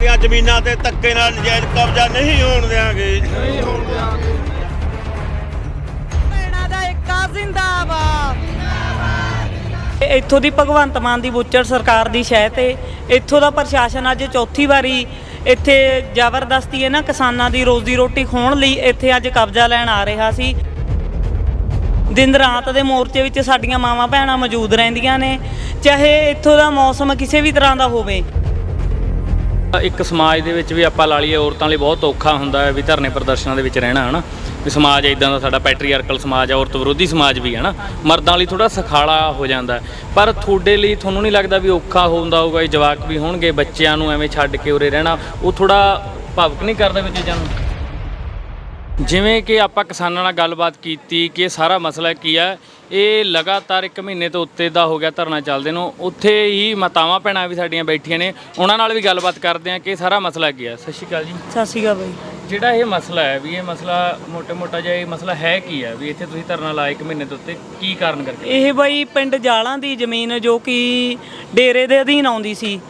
ਦੀਆਂ ਜ਼ਮੀਨਾਂ ਤੇ ਧੱਕੇ ਨਾਲ ਨਜਾਇਜ਼ ਕਬਜ਼ਾ ਨਹੀਂ ਹੋਣ ਦੇਾਂਗੇ ਭੈਣਾਂ ਦਾ ਇੱਕਾ ਜ਼ਿੰਦਾਬਾਦ। ਇਹ ਇੱਥੋਂ ਦੀ ਭਗਵੰਤ ਮਾਨ ਦੀ ਬੁੱਚੜ ਸਰਕਾਰ ਦੀ ਸ਼ਹਿ ਤੇ ਇੱਥੋਂ ਦਾ ਪ੍ਰਸ਼ਾਸਨ ਅੱਜ ਚੌਥੀ ਵਾਰੀ ਇੱਥੇ ਜ਼ਬਰਦਸਤੀ ਇਹਨਾਂ ਕਿਸਾਨਾਂ ਦੀ ਰੋਜ਼ੀ ਰੋਟੀ ਖੋਣ ਲਈ ਇੱਥੇ ਅੱਜ ਕਬਜ਼ਾ ਲੈਣ ਆ ਰਿਹਾ ਸੀ। ਦਿਨ ਰਾਤ ਦੇ ਮੋਰਚੇ ਵਿੱਚ ਸਾਡੀਆਂ ਮਾਵਾਂ ਭੈਣਾਂ ਮੌਜੂਦ ਰਹਿੰਦੀਆਂ ਨੇ ਚਾਹੇ ਇੱਥੋਂ ਦਾ ਮੌਸਮ ਕਿਸੇ ਵੀ ਤਰ੍ਹਾਂ ਦਾ ਹੋਵੇ। ਇੱਕ ਸਮਾਜ ਦੇ ਵਿੱਚ ਵੀ ਆਪਾਂ ਲਾ ਲਈਏ, ਔਰਤਾਂ ਲਈ ਬਹੁਤ ਔਖਾ ਹੁੰਦਾ ਹੈ ਵੀ ਧਰਨੇ ਪ੍ਰਦਰਸ਼ਨਾਂ ਦੇ ਵਿੱਚ ਰਹਿਣਾ, ਹਨਾ? ਵੀ ਸਮਾਜ ਇਦਾਂ ਦਾ ਸਾਡਾ ਪੈਟਰੀਆਰਕਲ ਸਮਾਜ ਆ, ਔਰਤ ਵਿਰੋਧੀ ਸਮਾਜ ਵੀ ਹੈ ਨਾ ਮਰਦਾਂ ਲਈ ਥੋੜਾ ਸਖਾਲਾ ਹੋ ਜਾਂਦਾ ਪਰ ਤੁਹਾਡੇ ਲਈ ਤੁਹਾਨੂੰ ਨਹੀਂ ਲੱਗਦਾ ਵੀ ਔਖਾ ਹੁੰਦਾ ਹੋਊਗਾ, ਇਹ ਜਵਾਕ ਵੀ ਹੋਣਗੇ, ਬੱਚਿਆਂ ਨੂੰ ਐਵੇਂ ਛੱਡ ਕੇ ਉਰੇ ਰਹਿਣਾ? ਉਹ ਥੋੜਾ ਭਾਵੁਕ ਨਹੀਂ ਕਰਦਾ ਵੀ ਚੀਜ਼ਾਂ ਨੂੰ? ਜਿਵੇਂ ਕਿ ਆਪਾਂ ਕਿਸਾਨਾਂ ਨਾਲ ਗੱਲਬਾਤ ਕੀਤੀ ਕਿ ਇਹ ਸਾਰਾ ਮਸਲਾ ਕੀ ਹੈ ਇਹ ਲਗਾਤਾਰ 1 ਮਹੀਨੇ ਤੋਂ ਉੱਤੇ ਦਾ ਹੋ ਗਿਆ ਧਰਨਾ ਚੱਲਦੇ ਨੂੰ। ਉੱਥੇ ਹੀ ਮਾਤਾਵਾਂ ਭੈਣਾਂ ਵੀ ਸਾਡੀਆਂ ਬੈਠੀਆਂ ਨੇ। ਉਹਨਾਂ ਨਾਲ ਵੀ ਗੱਲਬਾਤ ਕਰਦੇ ਆ ਕਿ ਸਾਰਾ ਮਸਲਾ ਕੀ ਹੈ ਸਤਿ ਸ਼੍ਰੀ ਅਕਾਲ ਜੀ। ਸਤਿ ਸ਼੍ਰੀ ਅਕਾਲ ਬਾਈ। ਜਿਹੜਾ ਇਹ ਮਸਲਾ ਹੈ ਵੀ ਇਹ ਮਸਲਾ ਮੋਟੇ-ਮੋਟਾ ਜਿਹਾ ਇਹ ਮਸਲਾ ਹੈ ਕੀ ਹੈ ਵੀ ਇੱਥੇ ਤੁਸੀਂ ਧਰਨਾ ਲਾਇਆ 1 ਮਹੀਨੇ ਤੋਂ ਉੱਤੇ ਕੀ ਕਾਰਨ ਕਰਕੇ? ਇਹ ਬਾਈ ਪਿੰਡ ਜਾਲਾਂ ਦੀ ਜ਼ਮੀਨ ਜੋ ਕਿ ਡੇਰੇ ਦੇ ਅਧੀਨ ਆਉਂਦੀ ਸੀ।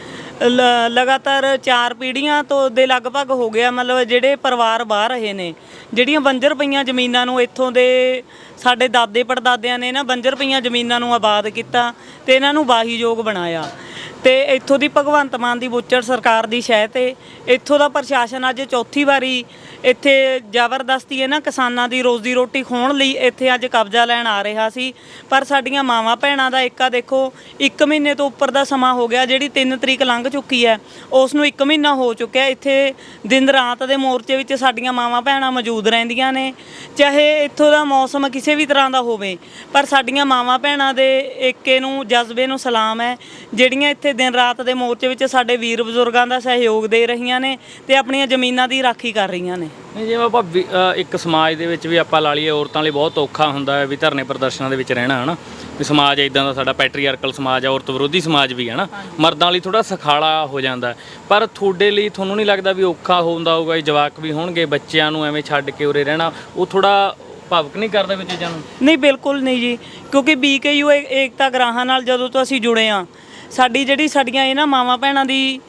ਲਗਾਤਾਰ 4 ਪੀੜ੍ਹੀਆਂ ਤੋਂ ਦੇ ਲਗਭਗ ਹੋ ਗਿਆ। ਮਤਲਬ ਜਿਹੜੇ ਪਰਿਵਾਰ ਬਾਹਰ ਰਹੇ ਨੇ। ਜਿਹੜੀਆਂ ਬੰਜਰ ਪਈਆਂ ਜ਼ਮੀਨਾਂ ਨੂੰ ਇੱਥੋਂ ਦੇ ਸਾਡੇ ਦਾਦੇ ਪੜਦਾਦਿਆਂ ਨੇ ਨਾ ਬੰਜਰ ਪਈਆਂ ਜ਼ਮੀਨਾਂ ਨੂੰ ਆਬਾਦ ਕੀਤਾ ਤੇ ਇਹਨਾਂ ਨੂੰ ਵਾਹੀਯੋਗ ਬਣਾਇਆ। ਤੇ ਇੱਥੋਂ ਦੀ ਭਗਵੰਤ ਮਾਨ ਦੀ ਬੁੱਚੜ ਸਰਕਾਰ ਦੀ ਸ਼ਹਿ ਤੇ ਇੱਥੋਂ ਦਾ ਪ੍ਰਸ਼ਾਸਨ ਅੱਜ ਚੌਥੀ ਵਾਰੀ ਇੱਥੇ ਜ਼ਬਰਦਸਤੀ ਇਹਨਾਂ ਕਿਸਾਨਾਂ ਦੀ ਰੋਜ਼ੀ ਰੋਟੀ ਖੋਣ ਲਈ ਇੱਥੇ ਅੱਜ ਕਬਜ਼ਾ ਲੈਣ ਆ ਰਿਹਾ ਸੀ। ਪਰ ਸਾਡੀਆਂ ਮਾਵਾਂ ਭੈਣਾਂ ਦਾ ਇੱਕਾ ਦੇਖੋ 1 ਮਹੀਨੇ ਤੋਂ ਉੱਪਰ ਦਾ ਸਮਾਂ ਹੋ ਗਿਆ, ਜਿਹੜੀ 3 ਤਰੀਕ ਲੰਘ ਚੁੱਕੀ ਹੈ ਉਸ ਨੂੰ 1 ਮਹੀਨਾ ਹੋ ਚੁੱਕਿਆ। ਇੱਥੇ ਦਿਨ ਰਾਤ ਦੇ ਮੋਰਚੇ ਵਿੱਚ ਸਾਡੀਆਂ ਮਾਵਾਂ ਭੈਣਾਂ ਮੌਜੂਦ ਰਹਿੰਦੀਆਂ ਨੇ, ਚਾਹੇ ਇੱਥੋਂ ਦਾ ਮੌਸਮ ਕਿਸੇ ਵੀ ਤਰ੍ਹਾਂ ਦਾ ਹੋਵੇ, ਪਰ ਸਾਡੀਆਂ ਮਾਵਾਂ ਭੈਣਾਂ ਦੇ ਏਕੇ ਨੂੰ, ਜਜ਼ਬੇ ਨੂੰ ਸਲਾਮ ਹੈ, ਜਿਹੜੀਆਂ ਇੱਥੇ ਦਿਨ ਰਾਤ ਦੇ ਮੋਰਚੇ ਵਿੱਚ ਸਾਡੇ ਵੀਰ ਬਜ਼ੁਰਗਾਂ ਦਾ ਸਹਿਯੋਗ ਦੇ ਰਹੀਆਂ ਨੇ ਤੇ ਆਪਣੀਆਂ ਜ਼ਮੀਨਾਂ ਦੀ ਰਾਖੀ ਕਰ ਰਹੀਆਂ ਨੇ। ਨਹੀਂ ਜਿਵੇਂ ਆਪਾਂ ਵੀ- ਅ, ਇੱਕ ਸਮਾਜ ਦੇ ਵਿੱਚ ਵੀ ਆਪਾਂ ਲਾ ਲਈਏ ਔਰਤਾਂ ਲਈ ਬਹੁਤ ਔਖਾ ਹੁੰਦਾ ਹੈ ਵੀ ਧਰਨੇ ਪ੍ਰਦਰਸ਼ਨਾਂ ਦੇ ਵਿੱਚ ਰਹਿਣਾ ਹਨਾ? ਵੀ ਸਮਾਜ ਇਦਾਂ ਦਾ ਸਾਡਾ ਪੈਟਰੀਆਰਕਲ ਸਮਾਜ ਹੈ ਔਰਤ ਵਿਰੋਧੀ ਸਮਾਜ ਵੀ ਹੈ ਨਾ ਮਰਦਾਂ ਲਈ ਥੋੜਾ ਸਖਾਲਾ ਹੋ ਜਾਂਦਾ ਹੈ। ਪਰ ਤੁਹਾਡੇ ਲਈ ਤੁਹਾਨੂੰ ਨਹੀਂ ਲੱਗਦਾ ਵੀ ਔਖਾ ਹੁੰਦਾ ਹੋਊਗਾ ਇਹ ਜਵਾਕ ਵੀ ਹੋਣਗੇ ਬੱਚਿਆਂ ਨੂੰ ਐਵੇਂ ਛੱਡ ਕੇ ਉਰੇ ਰਹਿਣਾ ਉਹ ਥੋੜਾ ਭਾਵੁਕ ਨਹੀਂ ਕਰਦਾ ਵੀ ਚੀਜ਼ਾਂ ਨੂੰ? ਨਹੀਂ ਬਿਲਕੁਲ ਨਹੀਂ ਜੀ ਕਿਉਂਕਿ ਬੀਕੇਯੂ ਏਕਤਾ ਗ੍ਰਾਹਾਂ ਨਾਲ ਜਦੋਂ ਤੋਂ ਅਸੀਂ ਜੁੜੇ ਆ ਸਾਡੀ ਜਿਹੜੀ ਸਾਡੀਆਂ ਇਹਨਾਂ ਮਾਵਾਂ ਭੈਣਾਂ ਦੀ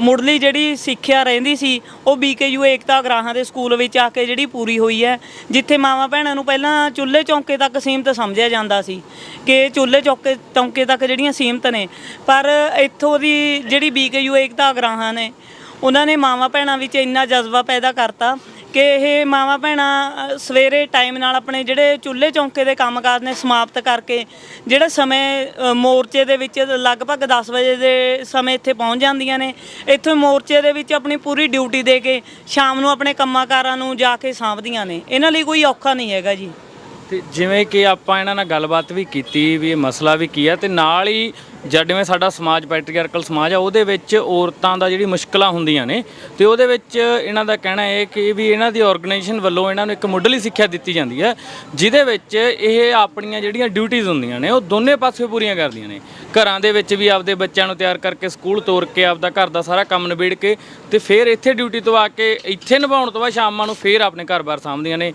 ਮੁੱਢਲੀ ਜਿਹੜੀ ਸਿੱਖਿਆ ਰਹਿੰਦੀ ਸੀ, ਉਹ ਬੀਕੇਯੂ ਏਕਤਾ ਗ੍ਰਾਹਾਂ ਦੇ ਸਕੂਲ ਵਿੱਚ ਆ ਕੇ ਜਿਹੜੀ ਪੂਰੀ ਹੋਈ ਹੈ, ਜਿੱਥੇ ਮਾਵਾਂ ਭੈਣਾਂ ਨੂੰ ਪਹਿਲਾਂ ਚੁੱਲ੍ਹੇ ਚੌਂਕੇ ਤੱਕ ਸੀਮਤ ਸਮਝਿਆ ਜਾਂਦਾ ਸੀ ਕਿ ਚੁੱਲ੍ਹੇ ਚੌਕੇ, ਚੌਂਕੇ ਤੱਕ ਜਿਹੜੀਆਂ ਸੀਮਤ ਨੇ, ਪਰ ਇੱਥੋਂ ਦੀ ਜਿਹੜੀ ਬੀਕੇਯੂ ਏਕਤਾ ਗ੍ਰਾਹਾਂ ਨੇ, ਉਹਨਾਂ ਨੇ ਮਾਵਾਂ ਭੈਣਾਂ ਵਿੱਚ ਇੰਨਾ ਜਜ਼ਬਾ ਪੈਦਾ ਕਰਤਾ ਕਿ ਇਹ ਮਾਵਾਂ ਭੈਣਾਂ ਸਵੇਰੇ ਟਾਈਮ ਨਾਲ ਆਪਣੇ ਜਿਹੜੇ ਚੁੱਲ੍ਹੇ ਚੌਂਕੇ ਦੇ ਕੰਮਕਾਜ ਨੇ ਸਮਾਪਤ ਕਰਕੇ ਜਿਹੜੇ ਸਮੇਂ ਮੋਰਚੇ ਦੇ ਵਿੱਚ ਲਗਭਗ 10 ਵਜੇ ਦੇ ਸਮੇਂ ਇੱਥੇ ਪਹੁੰਚ ਜਾਂਦੀਆਂ ਨੇ, ਇੱਥੇ ਮੋਰਚੇ ਦੇ ਵਿੱਚ ਆਪਣੀ ਪੂਰੀ ਡਿਊਟੀ ਦੇ ਕੇ ਸ਼ਾਮ ਨੂੰ ਆਪਣੇ ਕੰਮਾਂਕਾਰਾਂ ਨੂੰ ਜਾ ਕੇ ਸਾਂਭਦੀਆਂ ਨੇ। ਇਹਨਾਂ ਲਈ ਕੋਈ ਔਖਾ ਨਹੀਂ ਹੈਗਾ ਜੀ। ਤੇ ਜਿਵੇਂ ਕਿ ਆਪਾਂ ਇਹਨਾਂ ਨਾਲ ਗੱਲਬਾਤ ਵੀ ਕੀਤੀ, ਵੀ ਇਹ ਮਸਲਾ ਵੀ ਕੀ ਹੈ ਤੇ ਨਾਲ ਹੀ ਜਿਵੇਂ ਸਾਡਾ ਸਮਾਜ, ਪੈਟਰੀਆਰਕਲ ਸਮਾਜ ਆ, ਉਹਦੇ ਵਿੱਚ ਔਰਤਾਂ ਦਾ ਜਿਹੜੀ ਮੁਸ਼ਕਲਾਂ ਹੁੰਦੀਆਂ ਨੇ ਤੇ ਉਹਦੇ ਵਿੱਚ ਇਹਨਾਂ ਦਾ ਕਹਿਣਾ ਹੈ ਕਿ ਵੀ ਇਹਨਾਂ ਦੀ ਆਰਗੇਨਾਈਜੇਸ਼ਨ ਵੱਲੋਂ ਇਹਨਾਂ ਨੂੰ ਇੱਕ ਮੁੱਢਲੀ ਸਿੱਖਿਆ ਦਿੱਤੀ ਜਾਂਦੀ ਹੈ, ਜਿਹਦੇ ਵਿੱਚ ਇਹ ਆਪਣੀਆਂ ਜਿਹੜੀਆਂ ਡਿਊਟੀਆਂ ਹੁੰਦੀਆਂ ਨੇ, ਉਹ ਦੋਨੇ ਪਾਸੇ ਪੂਰੀਆਂ ਕਰਦੀਆਂ ਨੇ। ਘਰਾਂ ਦੇ ਵਿੱਚ ਵੀ ਆਪਦੇ ਬੱਚਿਆਂ ਨੂੰ ਤਿਆਰ ਕਰਕੇ ਸਕੂਲ ਤੋਰ ਕੇ ਆਪਦਾ ਘਰ ਦਾ ਸਾਰਾ ਕੰਮ ਨਿਬੇੜ ਕੇ ਤੇ ਫਿਰ ਇੱਥੇ ਡਿਊਟੀ ਤੋਂ ਆ ਕੇ ਇੱਥੇ ਨਿਭਾਉਣ ਤੋਂ ਬਾਅਦ ਸ਼ਾਮਾਂ ਨੂੰ ਫਿਰ ਆਪਣੇ ਘਰ-ਬਾਰ ਸਾਂਭਦੀਆਂ ਨੇ।